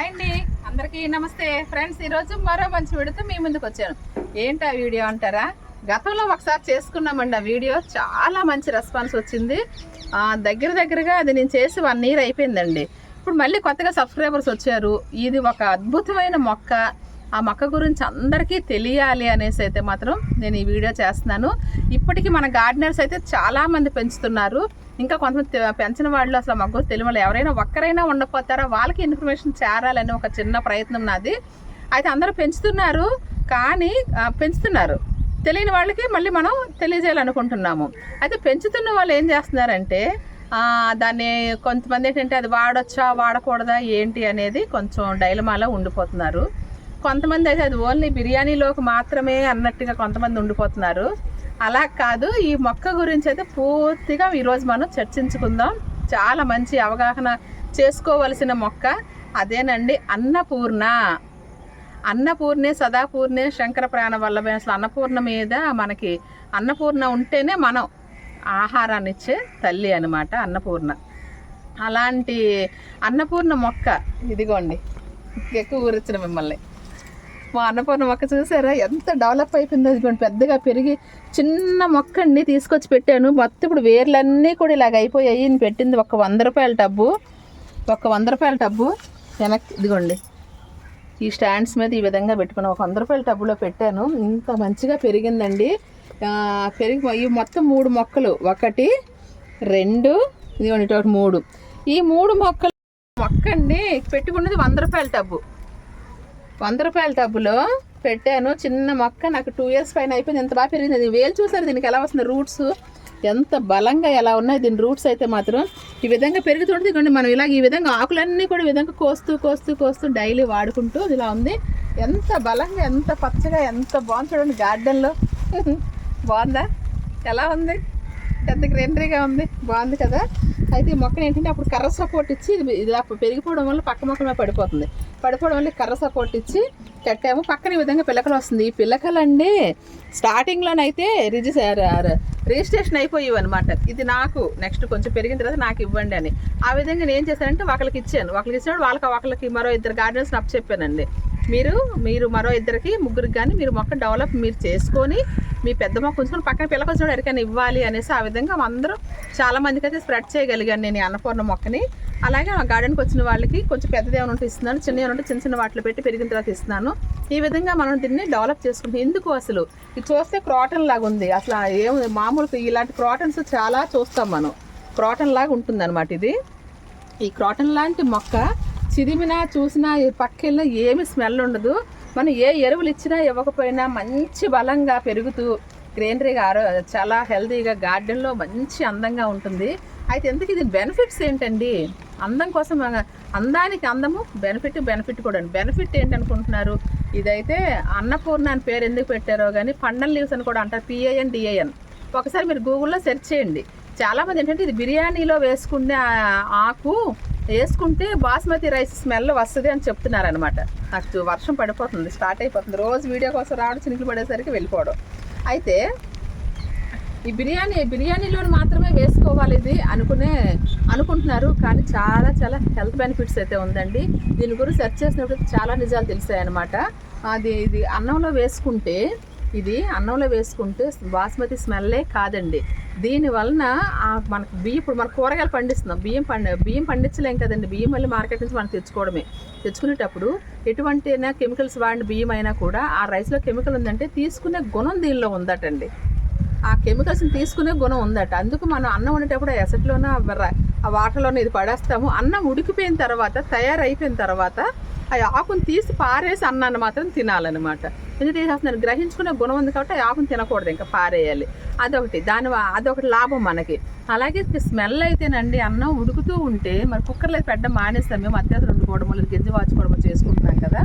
Hi అండి. అందరికీ నమస్తే. ఫ్రెండ్స్ ఈరోజు మరో మంచి వీడియోతో మీ ముందుకు వచ్చాను. ఏంటి ఆ వీడియో అంటారా? గతంలో ఒకసారి చేసుకున్నామండి ఆ వీడియో. చాలా మంచి రెస్పాన్స్ వచ్చింది. దగ్గర దగ్గరగా అది నేను చేసి వన్ ఇయర్ అయిపోయిందండి. ఇప్పుడు మళ్ళీ కొత్తగా సబ్స్క్రైబర్స్ వచ్చారు. ఇది ఒక అద్భుతమైన మొక్క. ఆ మొక్క గురించి అందరికీ తెలియాలి అనేసి అయితే మాత్రం నేను ఈ వీడియో చేస్తున్నాను. ఇప్పటికీ మన గార్డెనర్స్ అయితే చాలామంది పెంచుతున్నారు. ఇంకా కొంతమంది పెంచిన వాళ్ళు అసలు మొక్క తెలియదు ఎవరైనా ఒక్కరైనా ఉండకపోతారా? వాళ్ళకి ఇన్ఫర్మేషన్ చేరాలని ఒక చిన్న ప్రయత్నం నాది. అయితే అందరూ పెంచుతున్నారు కానీ పెంచుతున్నారు. తెలియని వాళ్ళకి మళ్ళీ మనం తెలియజేయాలనుకుంటున్నాము. అయితే పెంచుతున్న వాళ్ళు ఏం చేస్తున్నారంటే దాన్ని కొంతమంది ఏంటంటే అది వాడొచ్చా వాడకూడదా ఏంటి అనేది కొంచెం డైలమాలో ఉండిపోతున్నారు. కొంతమంది అయితే అది ఓన్లీ బిర్యానీలోకి మాత్రమే అన్నట్టుగా కొంతమంది ఉండిపోతున్నారు. అలా కాదు ఈ మొక్క గురించి అయితే పూర్తిగా ఈరోజు మనం చర్చించుకుందాం. చాలా మంచి అవగాహన చేసుకోవలసిన మొక్క అదేనండి అన్నపూర్ణ. అన్నపూర్ణే సదాపూర్ణే శంకర ప్రాణ వల్లభే అసలు అన్నపూర్ణ మీద మనకి అన్నపూర్ణ ఉంటేనే మనం ఆహారాన్ని ఇచ్చే తల్లి అనమాట అన్నపూర్ణ. అలాంటి అన్నపూర్ణ మొక్క ఇదిగోండి ఎక్కువ ఊరిచ్చిన మిమ్మల్ని. మా అన్నపూర్ణ మొక్క చూసారా? ఎంత డెవలప్ అయిపోయిందో ఇదిగోండి పెద్దగా పెరిగి చిన్న మొక్క అండి తీసుకొచ్చి పెట్టాను. మొత్తం ఇప్పుడు వేర్లన్నీ కూడా ఇలాగ అయిపోయాయి. నేను పెట్టింది ఒక వంద రూపాయల టబ్బు. ఒక వంద రూపాయల టబ్బు వెనక్కి ఇదిగోండి. ఈ స్టాండ్స్ మీద ఈ విధంగా పెట్టుకుని ఒక వంద రూపాయల టబ్బులో పెట్టాను. ఇంత మంచిగా పెరిగిందండి. పెరిగి ఈ మొత్తం మూడు మొక్కలు. ఒకటి రెండు ఇదిగోండి ఇటు ఒకటి మూడు. ఈ మూడు మొక్కలు మొక్క అండి పెట్టుకున్నది వంద రూపాయల టబ్బు. వంద రూపాయల టబ్బులో పెట్టాను. చిన్న మొక్క నాకు టూ ఇయర్స్ పైన అయిపోయింది. ఎంత బాగా పెరిగింది వేలు చూసారు? దీనికి ఎలా వస్తుంది రూట్స్ ఎంత బలంగా ఎలా ఉన్నాయి? దీని రూట్స్ అయితే మాత్రం ఈ విధంగా పెరుగుతుంటుంది ఇదిగోండి మనం ఇలాగ ఈ విధంగా ఆకులన్నీ కూడా ఈ విధంగా కోస్తూ కోస్తూ కోస్తూ డైలీ వాడుకుంటూ ఇలా ఉంది. ఎంత బలంగా ఎంత పచ్చగా ఎంత బాగుంది చూడండి గార్డెన్లో బాగుందా? ఎలా ఉంది? పెద్ద గ్రీనరీగా ఉంది. బాగుంది కదా? అయితే ఈ మొక్కను ఏంటంటే అప్పుడు కర్ర సపోర్ట్ ఇచ్చి ఇది ఇలా పెరిగిపోవడం వల్ల పక్క మొక్కమే పడిపోతుంది. పడిపోవడం వల్ల కర్ర సపోర్ట్ ఇచ్చి కట్టాము. పక్కన ఈ విధంగా పిల్లకలు వస్తుంది. ఈ పిల్లకలండి స్టార్టింగ్లోనైతే రిజిస్టర్ రిజిస్ట్రేషన్ అయిపోయేవి అనమాట ఇది నాకు నెక్స్ట్ కొంచెం పెరిగిన తర్వాత నాకు ఇవ్వండి అని. ఆ విధంగా నేను ఏం చేశానంటే ఒకరికి ఇచ్చాను. ఒకరికి ఇచ్చినప్పుడు వాళ్ళకి ఒకరికి మరో ఇద్దరు గార్డెన్స్ అప్ చెప్పానండి మీరు మీరు మరో ఇద్దరికి ముగ్గురికి కానీ మీరు మొక్క డెవలప్ మీరు చేసుకొని మీ పెద్ద మొక్క ఉంచుకొని పక్కన పిల్లకి వచ్చినప్పుడు ఎవరికైనా ఇవ్వాలి అనేసి ఆ విధంగా అందరూ చాలా మందికి అయితే స్ప్రెడ్ చేయగలిగాను నేను ఈ అన్నపూర్ణ మొక్కని. అలాగే ఆ గార్డెన్కి వచ్చిన వాళ్ళకి కొంచెం పెద్దది ఏమైనా ఉంటే ఇస్తున్నాను చిన్న ఏమైనా ఉంటే చిన్న చిన్న వాటిలో పెట్టి పెరిగిన తర్వాత ఇస్తున్నాను. ఈ విధంగా మనం దీన్ని డెవలప్ చేసుకుంటాం. ఎందుకు అసలు? ఇది చూస్తే క్రాటన్ లాగా ఉంది. అసలు ఏం మామూలుగా ఇలాంటి క్రాటన్స్ చాలా చూస్తాం మనం. క్రాటన్ లాగా ఉంటుంది ఇది. ఈ క్రాటన్ లాంటి మొక్క చిదిమినా చూసినా ఈ పక్కెళ్ళినా ఏమి స్మెల్ ఉండదు. మనం ఏ ఎరువులు ఇచ్చినా ఇవ్వకపోయినా మంచి బలంగా పెరుగుతూ గ్రీనరీగా ఆరో చాలా హెల్తీగా గార్డెన్లో మంచి అందంగా ఉంటుంది. అయితే ఎందుకు ఇది బెనిఫిట్స్ ఏంటండి? అందం కోసం అందానికి అందము బెనిఫిట్ బెనిఫిట్ కూడా బెనిఫిట్ ఏంటనుకుంటున్నారు? ఇదైతే అన్నపూర్ణ అని పేరు ఎందుకు పెట్టారో కానీ పండల్ లీవ్స్ అని కూడా అంటారు. పిఏఎన్ డిఏఎన్ ఒకసారి మీరు గూగుల్లో సెర్చ్ చేయండి. చాలామంది ఏంటంటే ఇది బిర్యానీలో వేసుకునే ఆకు వేసుకుంటే బాస్మతి రైస్ స్మెల్ వస్తుంది అని చెప్తున్నారు అనమాట నాకు వర్షం పడిపోతుంది స్టార్ట్ అయిపోతుంది. రోజు వీడియో కోసం రావడం చినుకులు పడేసరికి వెళ్ళిపోవడం. అయితే ఈ బిర్యానీ బిర్యానీలో మాత్రమే వేసుకోవాలి ఇది అనుకునే అనుకుంటున్నారు. కానీ చాలా చాలా హెల్త్ బెనిఫిట్స్ అయితే ఉందండి. దీని గురించి సెర్చ్ చేసినప్పుడు చాలా నిజాలు తెలిసాయి అనమాట అది ఇది అన్నంలో వేసుకుంటే ఇది అన్నంలో వేసుకుంటే బాస్మతి స్మెల్లే కాదండి. దీనివలన మనకు బియ్యం ఇప్పుడు మన కూరగాయలు పండిస్తున్నాం. బియ్యం పండ బియ్యం పండించలేం కదండి. బియ్యం మళ్ళీ మార్కెట్ నుంచి మనం తెచ్చుకోవడమే. తెచ్చుకునేటప్పుడు ఎటువంటి అయినా కెమికల్స్ వాడిన బియ్యం అయినా కూడా ఆ రైస్లో కెమికల్ ఉందంటే తీసుకునే గుణం దీనిలో ఉందటండి. ఆ కెమికల్స్ని తీసుకునే గుణం ఉందట. అందుకు మనం అన్నం వండేటప్పుడు ఎసట్లోన ఆ వాటర్లోనే ఇది పడేస్తాము. అన్నం ఉడికిపోయిన తర్వాత తయారైపోయిన తర్వాత ఆ ఆకును తీసి పారేసి అన్నాన్ని మాత్రం తినాలన్నమాట. ఎందుకు తీసేస్తున్నారు గ్రహించుకునే గుణం ఉంది కాబట్టి ఆకును తినకూడదు ఇంకా పారేయాలి. అదొకటి. దాని అదొకటి లాభం మనకి. అలాగే స్మెల్ అయితేనండి అన్నం ఉడుకుతూ ఉంటే మరి కుక్కర్లో పెట్టడం మానేస్తాం. మేము అత్యవసరం వండుకోవడము లేదు గింజ వాచుకోవడము చేసుకుంటున్నాం కదా.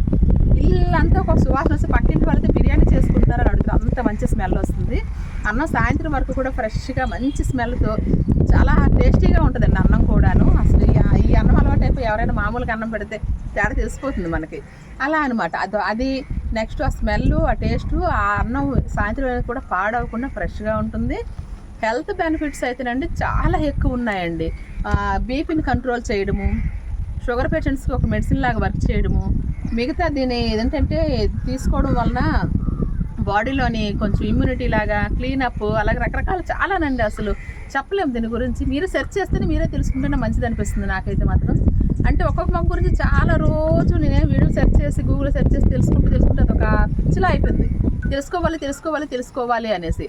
ఇల్లంతా ఒక సువాసన వస్తే పక్కింటి వాళ్ళతో బిర్యానీ చేసుకుంటారని అడుగుతారు. అంత మంచి స్మెల్ వస్తుంది. అన్నం సాయంత్రం వరకు కూడా ఫ్రెష్గా మంచి స్మెల్తో చాలా టేస్టీగా ఉంటుందండి అన్నం కూడాను. అసలు ఈ- ఈ అన్నం అలవాటు అయిపోయి ఎవరైనా మామూలుగా అన్నం పెడితే తేడా తెలిసిపోతుంది మనకి. అలా అనమాట అది అది నెక్స్ట్ ఆ స్మెల్ ఆ టేస్ట్ ఆ అన్నం సాయంత్రం కూడా పాడవకుండా ఫ్రెష్గా ఉంటుంది. హెల్త్ బెనిఫిట్స్ అయితేనండి చాలా ఎక్కువ ఉన్నాయండి. బీపీని కంట్రోల్ చేయడము షుగర్ పేషెంట్స్కి ఒక మెడిసిన్ లాగా వర్క్ చేయడము మిగతా దీని ఏంటంటే తీసుకోవడం వలన బాడీలోని కొంచెం ఇమ్యూనిటీ లాగా క్లీనప్ అలాగే రకరకాల చాలానండి అసలు చెప్పలేము దీని గురించి. మీరు సెర్చ్ చేస్తేనే మీరే తెలుసుకుంటేనే మంచిది అనిపిస్తుంది నాకైతే మాత్రం. అంటే ఒక్కొక్క మొక్క గురించి చాలా రోజు నేనే వీడియో సెర్చ్ చేసి గూగుల్ సెర్చ్ చేసి తెలుసుకుంటూ తెలుసుకుంటే అదొక పిచ్చిలా అయిపోయింది. తెలుసుకోవాలి తెలుసుకోవాలి తెలుసుకోవాలి అనేసి.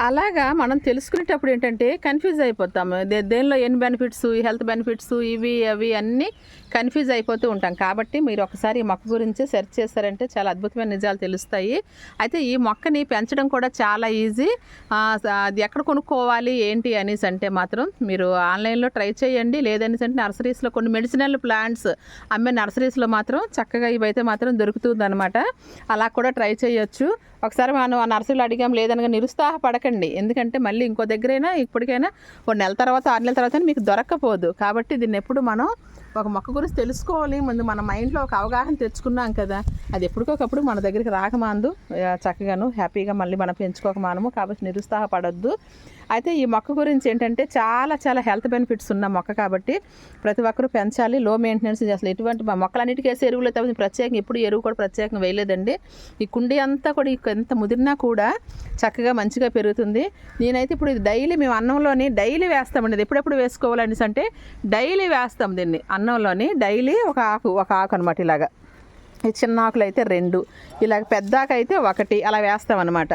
అలాగా మనం తెలుసుకునేటప్పుడు ఏంటంటే కన్ఫ్యూజ్ అయిపోతాము దే దేనిలో ఎన్ని బెనిఫిట్స్ హెల్త్ బెనిఫిట్స్ ఇవి అవి అన్నీ కన్ఫ్యూజ్ అయిపోతూ ఉంటాం. కాబట్టి మీరు ఒకసారి ఈ మొక్క గురించి సెర్చ్ చేశారంటే చాలా అద్భుతమైన నిజాలు తెలుస్తాయి. అయితే ఈ మొక్కని పెంచడం కూడా చాలా ఈజీ. అది ఎక్కడ కొనుక్కోవాలి ఏంటి అనేసి అంటే మాత్రం మీరు ఆన్లైన్లో ట్రై చేయండి. లేదనేసి అంటే నర్సరీస్లో కొన్ని మెడిసినల్ ప్లాంట్స్ అమ్మే నర్సరీస్లో మాత్రం చక్కగా ఇవైతే మాత్రం దొరుకుతుంది అనమాట అలా కూడా ట్రై చేయొచ్చు. ఒకసారి మనం ఆ నర్సరీలో అడిగాం లేదనగా నిరుత్సాహపడకండి. ఎందుకంటే మళ్ళీ ఇంకో దగ్గరైనా ఇప్పటికైనా ఒక నెల తర్వాత ఆరు నెలల తర్వాత మీకు దొరక్కపోదు. కాబట్టి దీన్ని ఎప్పుడు మనం ఒక మొక్క గురించి తెలుసుకోవాలి. ముందు మన మైండ్లో ఒక అవగాహన తెచ్చుకున్నాం కదా. అది ఎప్పటికొకప్పుడు మన దగ్గరికి రాకమాందు. చక్కగాను హ్యాపీగా మళ్ళీ మనం పెంచుకోకమానము కాబట్టి నిరుత్సాహపడొద్దు. అయితే ఈ మొక్క గురించి ఏంటంటే చాలా చాలా హెల్త్ బెనిఫిట్స్ ఉన్న మొక్క కాబట్టి ప్రతి ఒక్కరూ పెంచాలి. లో మెయింటెనెన్స్ అసలు ఎటువంటి మా మొక్కలన్నిటికీ వేసే ఎరువులు తప్ప ప్రత్యేకంగా ఎప్పుడు ఎరువు కూడా ప్రత్యేకంగా వేయలేదండి. ఈ కుండీ అంతా కూడా ఈ ఎంత ముదిరినా కూడా చక్కగా మంచిగా పెరుగుతుంది. నేనైతే ఇప్పుడు ఇది డైలీ మేము అన్నంలోని డైలీ వేస్తామండి. ఇది ఎప్పుడెప్పుడు వేసుకోవాలని అంటే డైలీ వేస్తాం దీన్ని. అన్నంలోని డైలీ ఒక ఆకు ఒక ఆకు అనమాట ఇలాగా. ఈ చిన్న ఆకులు అయితే రెండు. ఇలాగ పెద్దాకైతే ఒకటి. అలా వేస్తాం అనమాట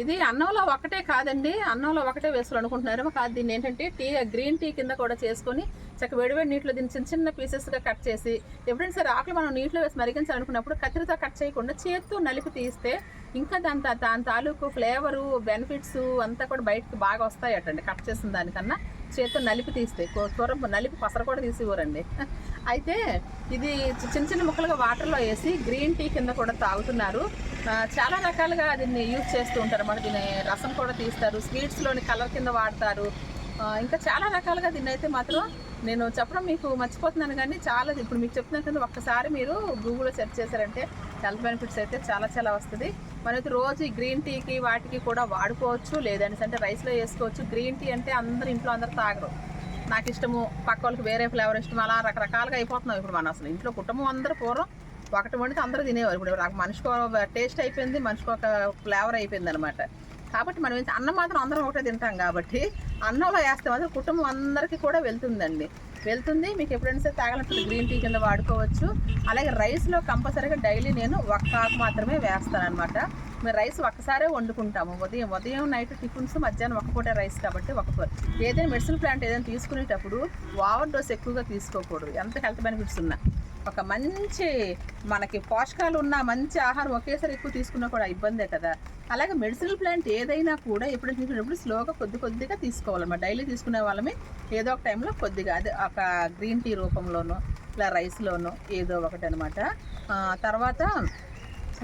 ఇది అన్నంలో ఒకటే కాదండి అన్నంలో ఒకటే వేసులు అనుకుంటున్నారేమో కాదు దీన్ని ఏంటంటే టీ గ్రీన్ టీ కింద కూడా చేసుకొని చక్క వేడివేడి నీటిలో దీన్ని చిన్న చిన్న పీసెస్గా కట్ చేసి ఎప్పుడైనా సరే ఆకులు మనం నీటిలో వేసి మరిగించాలనుకున్నప్పుడు కత్తిరితో కట్ చేయకుండా చేత్తో నలిపి తీస్తే ఇంకా దాని దాని తాలూకు ఫ్లేవరు బెనిఫిట్స్ అంతా కూడా బయటకు బాగా వస్తాయటండి. కట్ చేసిన దానికన్నా చేత్తో నలిపి తీస్తే కూర నలిపి పసర కూడా తీసివ్వరండి. అయితే ఇది చి- చిన్న చిన్న ముక్కలుగా వాటర్లో వేసి గ్రీన్ టీ కింద కూడా తాగుతున్నారు. చాలా రకాలుగా దీన్ని యూజ్ చేస్తూ ఉంటారు అన్నమాట. దీని రసం కూడా తీస్తారు స్వీట్స్లోని కలర్ కింద వాడతారు. ఇంకా చాలా రకాలుగా దీన్ని అయితే మాత్రం నేను చెప్పడం మీకు మర్చిపోతున్నాను కానీ చాలా ఇప్పుడు మీకు చెప్తున్నాను కదా ఒక్కసారి మీరు గూగుల్లో సెర్చ్ చేశారంటే హెల్త్ బెనిఫిట్స్ అయితే చాలా చాలా వస్తుంది. మనైతే రోజు ఈ గ్రీన్ టీకి వాటికి కూడా వాడుకోవచ్చు లేదని అంటే రైస్లో వేసుకోవచ్చు. గ్రీన్ టీ అంటే అందరు ఇంట్లో అందరు తాగరు. నాకు ఇష్టము పక్క వాళ్ళకి వేరే ఫ్లేవర్ ఇష్టం అలా రకరకాలుగా అయిపోతున్నాం ఇప్పుడు మనం అసలు ఇంట్లో కుటుంబం అందరూ పూర్వం ఒకటి వండితే అందరూ తినేవారు. ఇప్పుడు నాకు మనిషికి టేస్ట్ అయిపోయింది మనిషికి ఒక ఫ్లేవర్ అయిపోయింది అనమాట కాబట్టి మనం అన్నం మాత్రం అందరం ఒకటే తింటాం కాబట్టి అన్నంలో వేస్తే మాత్రం కుటుంబం అందరికీ కూడా వెళ్తుందండి. వెళ్తుంది మీకు ఎప్పుడైనా సరే తాగాలంటే గ్రీన్ టీ కింద వాడుకోవచ్చు. అలాగే రైస్లో కంపల్సరీగా డైలీ నేను ఒక్క ఆకు మాత్రమే వేస్తానన్నమాట. మేము రైస్ ఒక్కసారే వండుకుంటాము. ఉదయం ఉదయం నైట్ టిఫిన్స్ మధ్యాహ్నం ఒక పూట రైస్ కాబట్టి ఒక పూట. ఏదైనా మెడిసిన్ ప్లాంట్ ఏదైనా తీసుకునేటప్పుడు ఓవర్ డోస్ ఎక్కువగా తీసుకోకూడదు. ఎంత హెల్త్ బెనిఫిట్స్ ఉన్నా. ఒక మంచి మనకి పోషకాలు ఉన్న మంచి ఆహారం ఒకేసారి ఎక్కువ తీసుకున్నా కూడా ఇబ్బందే కదా. అలాగే మెడిసినల్ ప్లాంట్ ఏదైనా కూడా ఎప్పుడు తీసుకున్నప్పుడు స్లోగా కొద్ది కొద్దిగా తీసుకోవాలన్నమాట. డైలీ తీసుకునే వాళ్ళమే ఏదో ఒక టైంలో కొద్దిగా అదే ఒక గ్రీన్ టీ రూపంలోనో ఇలా రైస్లోనో ఏదో ఒకటి అనమాట తర్వాత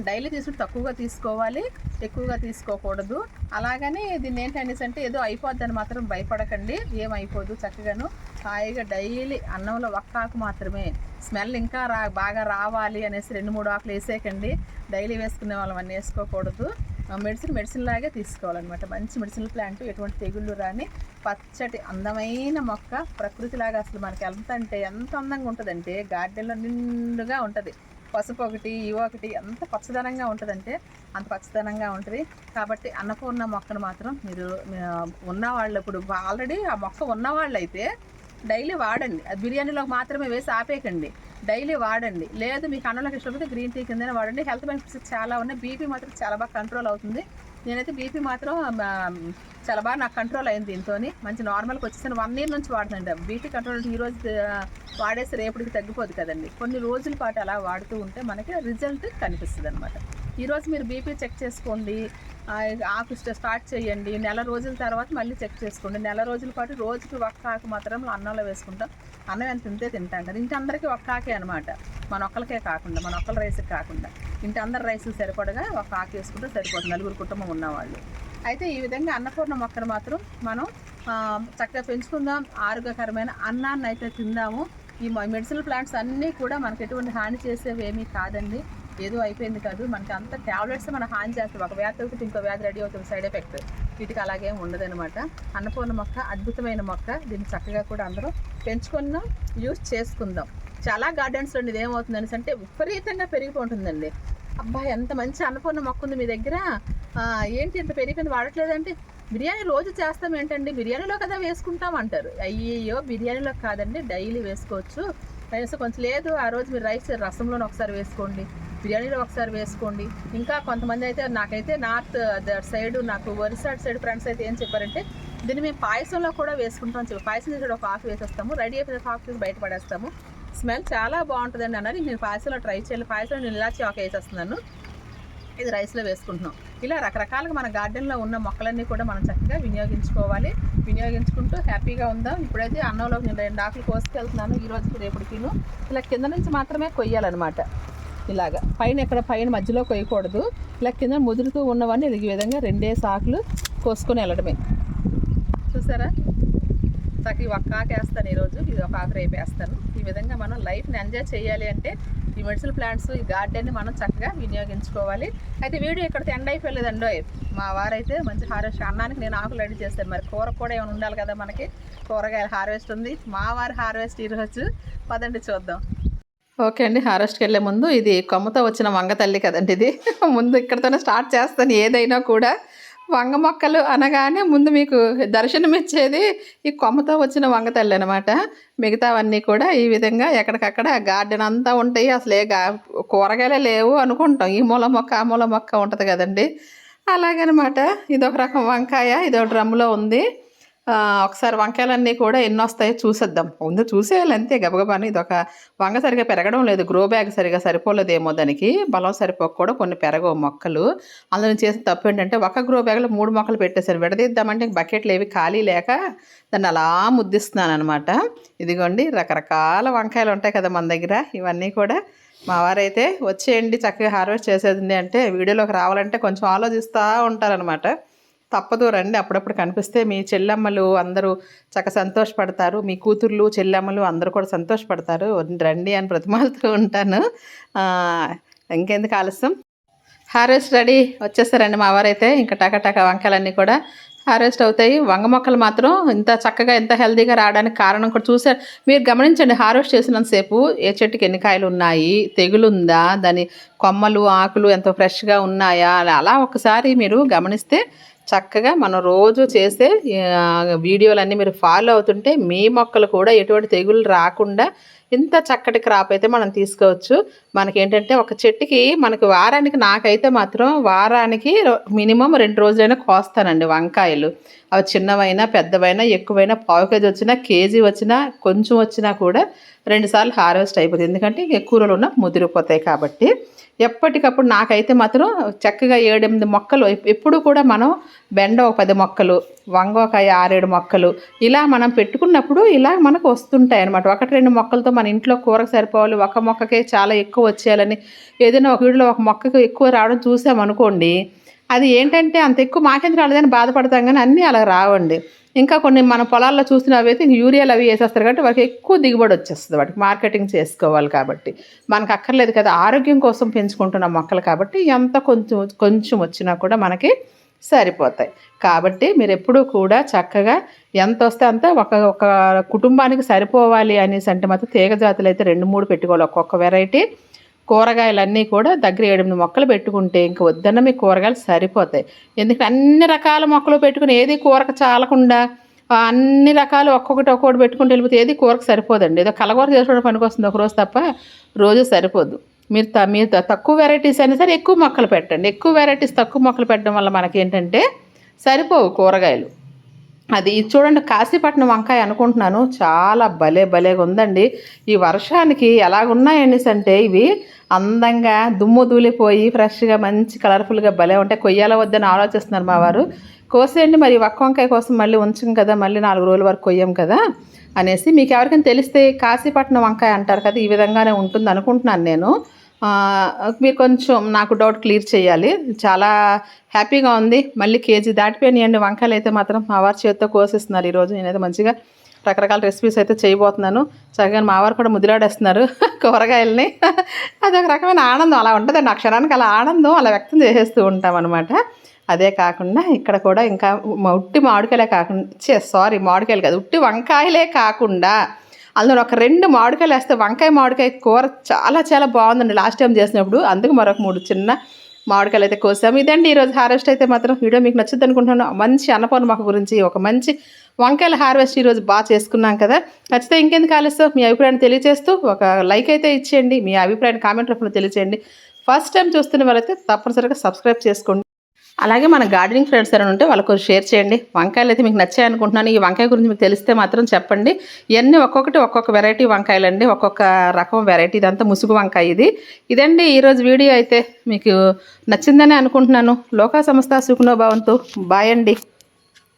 డైలీ తీసుకుంటే తక్కువగా తీసుకోవాలి ఎక్కువగా తీసుకోకూడదు. అలాగని దీన్ని ఏంటనేసి అంటే ఏదో అయిపోద్దని మాత్రం భయపడకండి. ఏమైపోదు చక్కగాను. హాయిగా డైలీ అన్నంలో ఒక్క ఆకు మాత్రమే. స్మెల్ ఇంకా రా బాగా రావాలి అనేసి రెండు మూడు ఆకులు వేసేయకండి. డైలీ వేసుకునే వాళ్ళం అన్నీ వేసుకోకూడదు. మెడిసిన్ మెడిసిన్ లాగే తీసుకోవాలన్నమాట. మంచి మెడిసిన్ ప్లాంట్ ఎటువంటి తెగుళ్ళు రాని పచ్చటి అందమైన మొక్క ప్రకృతిలాగా అసలు మనకి ఎంత అంటే ఎంత అందంగా ఉంటుందంటే గార్డెన్లో నిండుగా ఉంటుంది. పసుపు ఒకటి ఇవి ఒకటి ఎంత పచ్చదనంగా ఉంటుందంటే అంత పచ్చదనంగా ఉంటుంది. కాబట్టి అన్నపూర్ణ మొక్కను మాత్రం మీరు ఉన్నవాళ్ళు ఇప్పుడు ఆల్రెడీ ఆ మొక్క ఉన్నవాళ్ళు అయితే డైలీ వాడండి. అది బిర్యానీలో మాత్రమే వేసి ఆపేయకండి. డైలీ వాడండి. లేదు మీకు అన్నంలోకి ఇష్టమైతే గ్రీన్ టీ కిందనే వాడండి. హెల్త్ బెనిఫిట్స్ చాలా ఉన్నాయి. బీపీ మాత్రం చాలా బాగా కంట్రోల్ అవుతుంది. నేనైతే బీపీ మాత్రం చాలా బాగా నాకు కంట్రోల్ అయింది దీంతో మంచి నార్మల్కి వచ్చేసాను. వన్ ఇయర్ నుంచి వాడుతుంట బీపీ కంట్రోల్ ఈ రోజు వాడేసి రేపటికి తగ్గిపోదు కదండి. కొన్ని రోజుల పాటు అలా వాడుతూ ఉంటే మనకి రిజల్ట్ కనిపిస్తుంది అనమాట ఈరోజు మీరు బీపీ చెక్ చేసుకోండి. ఆఫీస్ ఆకు స్టార్ట్ చేయండి. నెల రోజుల తర్వాత మళ్ళీ చెక్ చేసుకోండి. నెల రోజుల పాటు రోజుకి ఒక్క ఆకు మాత్రం అన్నంలో వేసుకుంటాం. అన్నం ఎంత తింటే తింటాం కదా. ఇంటి అందరికీ ఒక్క ఆకే అనమాట మన ఒక్కరికే కాకుండా మన ఒక్కల రైస్కి కాకుండా. ఇంటి అందరు రైస్ సరిపడగా ఒక ఆకు వేసుకుంటే సరిపోతుంది. నలుగురు కుటుంబం ఉన్నవాళ్ళు. అయితే ఈ విధంగా అన్నపూర్ణ మొక్కను మాత్రం మనం చక్కగా పెంచుకుందాం. ఆరోగ్యకరమైన అన్నాన్ని అయితే తిందాము. ఈ మెడిసినల్ ప్లాంట్స్ అన్నీ కూడా మనకి ఎటువంటి హాని చేసేవి ఏమీ కాదండి. ఏదో అయిపోయింది కాదు. మనకి అంత ట్యాబ్లెట్స్ మన హాని చేస్తాం. ఒక వ్యాధి తగ్గితే ఇంకో వ్యాధి రెడీ అవుతుంది. సైడ్ ఎఫెక్ట్ వీటికి అలాగే ఉండదనమాట అన్నపూర్ణ మొక్క అద్భుతమైన మొక్క. దీన్ని చక్కగా కూడా అందరూ పెంచుకున్నాం యూస్ చేసుకుందాం. చాలా గార్డెన్స్లో ఇది ఏమవుతుందని అంటే విపరీతంగా పెరిగిపోతుందండి. అబ్బాయి ఎంత మంచి అన్నపూర్ణ మొక్క ఉంది మీ దగ్గర. ఏంటి ఇంత పెరిగిపోయింది వాడట్లేదంటే బిర్యానీ రోజు చేస్తాం ఏంటండి? బిర్యానీలో కదా వేసుకుంటాం అంటారు. అయ్యో బిర్యానీలో కాదండి డైలీ వేసుకోవచ్చు. కనీసం కొంచెం లేదు ఆ రోజు మీరు రైస్ రసంలోనే ఒకసారి వేసుకోండి బిర్యానీలో ఒకసారి వేసుకోండి. ఇంకా కొంతమంది అయితే నాకైతే నార్త్ సైడ్ నాకు ఒరిస్సా సైడ్ ఫ్రెండ్స్ అయితే ఏం చెప్పారంటే దీన్ని మేము పాయసంలో కూడా వేసుకుంటాం చెప్పి పాయసం చేసి ఒక ఆకు వేసేస్తాము రెడీ అయిపోయిన ఆకు తీసి బయటపడేస్తాము స్మెల్ చాలా బాగుంటుందండి అన్నది. నేను పాయసంలో ట్రై చేయాలి పాయసంలో నేను ఇలాచి ఆకు వేసేస్తున్నాను. ఇది రైస్లో వేసుకుంటున్నాం. ఇలా రకరకాలుగా మన గార్డెన్లో ఉన్న మొక్కలన్నీ కూడా మనం చక్కగా వినియోగించుకోవాలి. వినియోగించుకుంటూ హ్యాపీగా ఉందాం. ఇప్పుడైతే అన్నంలో నేను రెండు ఆకులు కోసుకెళ్తున్నాను. ఈ రోజుకి రేపటికిను. ఇలా కింద నుంచి మాత్రమే కొయ్యాలన్నమాట. ఇలాగా. పైన ఎక్కడ పైన మధ్యలో కొయ్యకూడదు. ఇలా కింద ముదురుతూ ఉన్నవన్నీ ఇది విధంగా రెండే సాకులు కోసుకొని వెళ్ళడమే. చూసారా? చక్కగా ఒక్క ఆకు వేస్తాను ఈరోజు ఇది ఒక ఆకు రేపు వేస్తాను ఈ విధంగా మనం లైఫ్ని ఎంజాయ్ చేయాలి అంటే ఈ మెడిసిన్ ప్లాంట్స్ ఈ గార్డెన్ని మనం చక్కగా వినియోగించుకోవాలి. అయితే వీడియో ఇక్కడ ఎండ్ అయిపోలేదండో మా వారైతే మంచి హార్వెస్ట్ అన్నానికి నేను ఆకులు రెడీ చేస్తాను. మరి కూర కూడా ఏమైనా ఉండాలి కదా మనకి? కూరగాయల హార్వెస్ట్ ఉంది. మా వారి హార్వెస్ట్ ఈరోజు. పదండి చూద్దాం. ఓకే అండి హారెస్ట్కి వెళ్ళే ముందు ఇది కొమ్మతో వచ్చిన వంగ తల్లి కదండి ఇది. ముందు ఇక్కడతోనే స్టార్ట్ చేస్తాను ఏదైనా కూడా. వంగ మొక్కలు అనగానే ముందు మీకు దర్శనం ఇచ్చేది ఈ కొమ్మతో వచ్చిన వంగ తల్లి అనమాట మిగతావన్నీ కూడా ఈ విధంగా ఎక్కడికక్కడ గార్డెన్ అంతా ఉంటాయి. అసలు ఏ గా కూరగాయలే లేవు అనుకుంటాం. ఈ మూల మొక్క ఆ మూల మొక్క ఉంటుంది కదండి. అలాగనమాట. ఇదొక రకం వంకాయ ఇదో డ్రమ్లో ఉంది. ఒకసారి వంకాయలన్నీ కూడా ఎన్ని వస్తాయో చూసేద్దాం. ముందు చూసేయాలి అంతే గబగబాని ఇది ఒక వంగ సరిగా పెరగడం లేదు గ్రో బ్యాగ్ సరిగా సరిపోలేదేమో దానికి. బలం సరిపోక కూడా కొన్ని పెరగవు మొక్కలు. అందులో చేసిన తప్పు ఏంటంటే ఒక గ్రో బ్యాగ్లో మూడు మొక్కలు పెట్టేశాను విడదీద్దామంటే ఇంక బకెట్లు ఏవి ఖాళీ లేక దాన్ని అలా ముద్దిస్తున్నాను అనమాట ఇదిగోండి రకరకాల వంకాయలు ఉంటాయి కదా మన దగ్గర. ఇవన్నీ కూడా మా వారైతే వచ్చేయండి చక్కగా హార్వెస్ట్ చేసేది అంటే వీడియోలోకి రావాలంటే కొంచెం ఆలోచిస్తూ ఉంటారనమాట తప్పదు రండి. అప్పుడప్పుడు కనిపిస్తే మీ చెల్లమ్మలు అందరూ చక్క సంతోషపడతారు. మీ కూతుర్లు చెల్లమ్మలు అందరూ కూడా సంతోషపడతారు. రండి అని ప్రతిమాలతో ఉంటాను. ఇంకెందుకు ఆలస్యం? Harvest ready. వచ్చేస్తారండి మా వారైతే. ఇంకా టకటక వంకాయలన్నీ కూడా హార్వెస్ట్ అవుతాయి. వంగ మొక్కలు మాత్రం ఇంత చక్కగా ఎంత హెల్దీగా రావడానికి కారణం కూడా చూసారు మీరు గమనించండి హార్వెస్ట్ చేసినంతసేపు ఏ చెట్టుకి ఎన్ని కాయలు ఉన్నాయి? తెగులుందా? దాని కొమ్మలు ఆకులు ఎంతో ఫ్రెష్గా ఉన్నాయా? అలా అలా ఒకసారి మీరు గమనిస్తే చక్కగా మనం రోజు చేసే వీడియోలన్నీ మీరు ఫాలో అవుతుంటే మీ మొక్కలు కూడా ఎటువంటి తెగులు రాకుండా ఇంత చక్కటి క్రాప్ అయితే మనం తీసుకోవచ్చు. మనకి ఏంటంటే ఒక చెట్టుకి మనకి వారానికి నాకైతే మాత్రం వారానికి మినిమం రెండు రోజులైనా కోస్తానండి వంకాయలు. అవి చిన్నవైనా పెద్దవైనా ఎక్కువైనా పావు కేజీ వచ్చినా కేజీ వచ్చినా కొంచెం వచ్చినా కూడా రెండుసార్లు హార్వెస్ట్ అయిపోతుంది. ఎందుకంటే ఎక్కువ రోజులు ఉన్న ముదిరిపోతాయి కాబట్టి. ఎప్పటికప్పుడు నాకైతే మాత్రం చక్కగా ఏడెనిమిది మొక్కలు ఎప్పుడు కూడా మనం బెండ ఒక పది మొక్కలు వంగోకాయ ఆరేడు మొక్కలు ఇలా మనం పెట్టుకున్నప్పుడు ఇలా మనకు వస్తుంటాయి అనమాట ఒకటి రెండు మొక్కలతో మన ఇంట్లో కూరకు సరిపోవాలి ఒక మొక్కకే చాలా ఎక్కువ వచ్చేయాలని ఏదైనా ఒక వీడిలో ఒక మొక్కకు ఎక్కువ రావడం చూసామనుకోండి అది ఏంటంటే అంత ఎక్కువ మాకెందుకు రాలేదని బాధపడతాం కానీ అన్నీ అలా రావండి. ఇంకా కొన్ని మన పొలాల్లో చూసినవైతే అయితే ఇంక యూరియాలు అవి వేసేస్తారు కాబట్టి వాటికి ఎక్కువ దిగుబడి వచ్చేస్తుంది. వాటికి మార్కెటింగ్ చేసుకోవాలి కాబట్టి. మనకు అక్కర్లేదు కదా ఆరోగ్యం కోసం పెంచుకుంటున్న మొక్కలు కాబట్టి ఎంత కొంచెం కొంచెం వచ్చినా కూడా మనకి సరిపోతాయి. కాబట్టి మీరు ఎప్పుడూ కూడా చక్కగా ఎంత వస్తే అంత ఒక ఒక కుటుంబానికి సరిపోవాలి అనేసి అంటే మాత్రం తీగ జాతులు అయితే రెండు మూడు పెట్టుకోవాలి. ఒక్కొక్క వెరైటీ కూరగాయలన్నీ కూడా దగ్గర ఎనిమిది మొక్కలు పెట్టుకుంటే ఇంక వద్దన్న మీ కూరగాయలు సరిపోతాయి. ఎందుకంటే అన్ని రకాల మొక్కలు పెట్టుకుని ఏది కూరకు చాలకుండా అన్ని రకాలు ఒక్కొక్కటి ఒక్కొక్కటి పెట్టుకుంటూ వెళ్ళిపోతే ఏది కూరకు సరిపోదండి. ఏదో కలగూర చేసుకోవడం పనికి వస్తుంది ఒక రోజు తప్ప రోజు సరిపోదు. మీరు త మీరు తక్కువ వెరైటీస్ అయినా సరే ఎక్కువ మొక్కలు పెట్టండి. ఎక్కువ వెరైటీస్ తక్కువ మొక్కలు పెట్టడం వల్ల మనకి ఏంటంటే సరిపోవు కూరగాయలు. అది ఇది చూడండి కాశీపట్నం వంకాయ అనుకుంటున్నాను. చాలా భలే భలేగా ఉందండి. ఈ వర్షానికి ఎలాగున్నాయనేసి అంటే ఇవి అందంగా దుమ్ము దూలిపోయి ఫ్రెష్గా మంచి కలర్ఫుల్గా భలే ఉంటాయి. కొయ్యాల వద్దని ఆలోచిస్తున్నారు మా వారు. కోసేయండి మరి ఒక్క వంకాయ కోసం మళ్ళీ ఉంచం కదా మళ్ళీ నాలుగు రోజుల వరకు కొయ్యం కదా అనేసి మీకు ఎవరికైనా తెలిస్తే కాశీపట్నం వంకాయ అంటారు కదా ఈ విధంగానే ఉంటుంది అనుకుంటున్నాను నేను. మీరు కొంచెం నాకు డౌట్ క్లియర్ చేయాలి. చాలా హ్యాపీగా ఉంది. మళ్ళీ కేజీ దాటిపోయినాయండి వంకాయలు అయితే మాత్రం మా వారి చేతితో కోసిస్తున్నారు ఈరోజు. నేనైతే మంచిగా రకరకాల రెసిపీస్ అయితే చేయబోతున్నాను. చక్కగా మా వారు కూడా ముదిలాడేస్తున్నారు కూరగాయలని. అదొక రకమైన ఆనందం. అలా ఉంటుందండి. అక్షరానికి అలా ఆనందం అలా వ్యక్తం చేసేస్తూ ఉంటాం అనమాట అదే కాకుండా ఇక్కడ కూడా ఇంకా ఉట్టి మామిడికాయలే కాకుండా చే సారీ మామిడికాయలు కాదు. ఉట్టి వంకాయలే కాకుండా అందులో ఒక రెండు మామిడికాయలు వేస్తే వంకాయ మామిడికాయ కూర చాలా చాలా బాగుందండి. లాస్ట్ టైం చేసినప్పుడు అందుకు మరొక మూడు చిన్న మామిడికాయలు అయితే కోసాము ఇదండి ఈరోజు హార్వెస్ట్ అయితే మాత్రం వీడియో మీకు నచ్చుద్ది అనుకుంటున్నాను. మంచి అన్నపూర్ణ గురించి ఒక మంచి వంకాయల హార్వెస్ట్ ఈరోజు బాగా చేసుకున్నాం కదా. నచ్చితే ఇంకెందుకు ఆలస్యం? మీ అభిప్రాయాన్ని తెలియజేస్తూ ఒక లైక్ అయితే ఇచ్చేయండి. మీ అభిప్రాయాన్ని కామెంట్ రూపంలో తెలియజేయండి ఫస్ట్ టైం చూస్తున్న వాళ్ళైతే తప్పనిసరిగా సబ్స్క్రైబ్ చేసుకోండి. అలాగే మన గార్డెనింగ్ ఫ్రెండ్స్ ఎవరైనా ఉంటే వాళ్ళకు షేర్ చేయండి. వంకాయలు అయితే మీకు నచ్చాయి అనుకుంటున్నాను. ఈ వంకాయ గురించి మీకు తెలిస్తే మాత్రం చెప్పండి. ఇవన్నీ ఒక్కొక్కటి ఒక్కొక్క వెరైటీ వంకాయలు అండి ఒక్కొక్క రకం వెరైటీ. ఇదంతా ముసుగు వంకాయ ఇది. ఇదండి ఈరోజు వీడియో అయితే మీకు నచ్చిందని అనుకుంటున్నాను. లోకా సంస్థ సుఖనోభావంతో బాయ్ అండి.